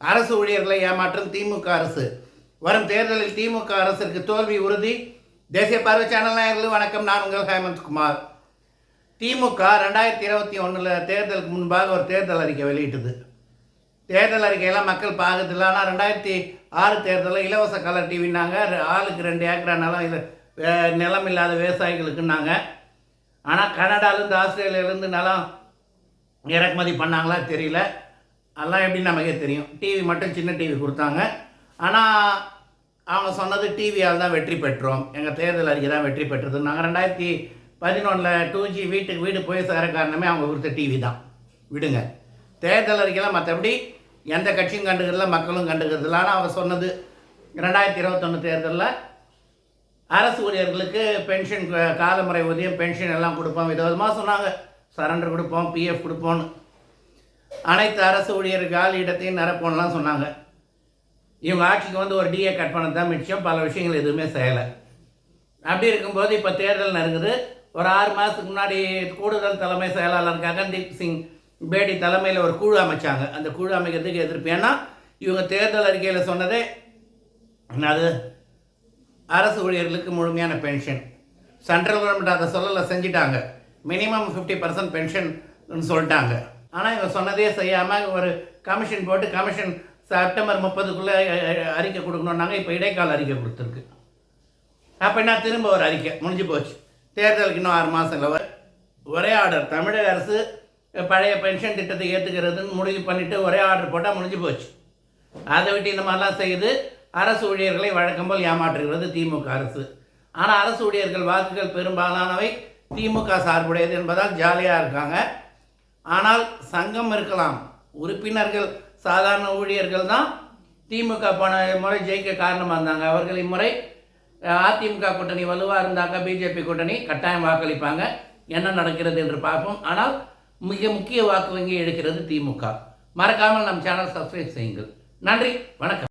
அரசு ஊழியர்களை ஏமாற்றும் திமுக அரசு. வரும் தேர்தலில் திமுக அரசிற்கு தோல்வி உறுதி. தேசிய பார்வை சேனல் நேயர்களுக்கு வணக்கம். நான் உங்கள் ஹேமந்த்குமார் திமுக ரெண்டாயிரத்தி இருபத்தி ஒன்றில் தேர்தலுக்கு முன்பாக ஒரு தேர்தல் அறிக்கை வெளியிட்டது. தேர்தல் அறிக்கையெல்லாம் மக்கள் பார்க்கறதில்ல. ஆனால் ரெண்டாயிரத்தி ஆறு தேர்தலில் இலவச கலர் டிவினாங்க ஆளுக்கு ரெண்டு ஏக்கரா நிலம் இல்லை நிலம் இல்லாத விவசாயிகளுக்குன்னாங்க. ஆனால் கனடாலேருந்து ஆஸ்திரேலியாவிலேருந்து நிலம் இறக்குமதி பண்ணாங்களா தெரியல. அதெல்லாம் எப்படின்னு நமக்கே தெரியும். டிவி மட்டும் சின்ன டிவி கொடுத்தாங்க. ஆனால் அவங்க சொன்னது டிவியால் தான் வெற்றி பெற்றோம். எங்கள் தேர்தல் அறிக்கை தான் வெற்றி பெற்றது. நாங்கள் ரெண்டாயிரத்தி பதினொன்றில் டூ ஜி வீட்டுக்கு வீடு போய் சேர காரணமே அவங்க கொடுத்த டிவி தான். விடுங்க. தேர்தல் அறிக்கையில் மற்றபடி எந்த கட்சியும் கண்டுக்கிறதில்ல மக்களும் கண்டுக்கிறதில்ல. ஆனால் அவங்க சொன்னது ரெண்டாயிரத்தி இருபத்தொன்று தேர்தலில் அரசு ஊழியர்களுக்கு பென்ஷன் காலமுறை ஊதியம் பென்ஷன் எல்லாம் கொடுப்போம். விதவிதமாக சொன்னாங்க. சரண்டர் கொடுப்போம் பிஎஃப் கொடுப்போம்னு. அனைத்து அரசு ஊழியர் காலி இடத்தையும் நிரப்போன்லாம் சொன்னாங்க. இவங்க ஆட்சிக்கு வந்து ஒரு டிஏ கட் பண்ண தான் மிச்சம். பல விஷயங்கள் எதுவுமே செய்யலை. அப்படி இருக்கும்போது இப்போ தேர்தல் நெருங்குது. ஒரு ஆறு மாதத்துக்கு முன்னாடி கூடுதல் தலைமை செயலாளர் ககன்தீப் சிங் பேடி தலைமையில் ஒரு குழு அமைச்சாங்க. அந்த குழு அமைக்கிறதுக்கு எதிர்ப்பு. ஏன்னா இவங்க தேர்தல் அறிக்கையில் சொன்னதே என்னது? அரசு ஊழியர்களுக்கு முழுமையான பென்ஷன் சென்ட்ரல் கவர்மெண்ட் அதை சொல்லலை செஞ்சிட்டாங்க. மினிமம் ஃபிஃப்டி பர்சன்ட் பென்ஷன் சொல்லிட்டாங்க. ஆனால் இவங்க சொன்னதே செய்யாமல் ஒரு கமிஷன் போட்டு கமிஷன் செப்டம்பர் முப்பதுக்குள்ளே அறிக்கை கொடுக்கணுன்னாங்க இப்போ இடைக்கால அறிக்கை கொடுத்துருக்கு. அப்போ என்ன? திரும்ப ஒரு அறிக்கை. முடிஞ்சு போச்சு. தேர்தலுக்கு இன்னும் ஆறு மாதம் இல்லை ஒரே ஆர்டர் தமிழக அரசு பழைய பென்ஷன் திட்டத்தை ஏற்றுக்கிறதுன்னு முடிவு பண்ணிவிட்டு ஒரே ஆர்டர் போட்டால் முடிஞ்சு போச்சு. அதை விட்டு இந்த மாதிரிலாம் செய்து அரசு ஊழியர்களை வழக்கம் போல் ஏமாற்றுகிறது திமுக அரசு. ஆனால் அரசு ஊழியர்கள் வாக்குகள் பெரும்பாலானவை திமுக சார்புடையது என்பதால் ஜாலியாக இருக்காங்க. ஆனால் சங்கம் இருக்கலாம். உறுப்பினர்கள் சாதாரண ஊழியர்கள் தான் திமுக போன முறை ஜெயிக்க காரணமாக இருந்தாங்க. அவர்கள் இம்முறை அதிமுக கூட்டணி வலுவாக இருந்தாக்க பிஜேபி கூட்டணி கட்டாயம் வாக்களிப்பாங்க. என்ன நடக்கிறது என்று பார்ப்போம். ஆனால் மிக முக்கிய வாக்கு வங்கி எடுக்கிறது திமுக. மறக்காமல் நம் சேனல் சப்ஸ்கிரைப் செய்யுங்கள். நன்றி வணக்கம்.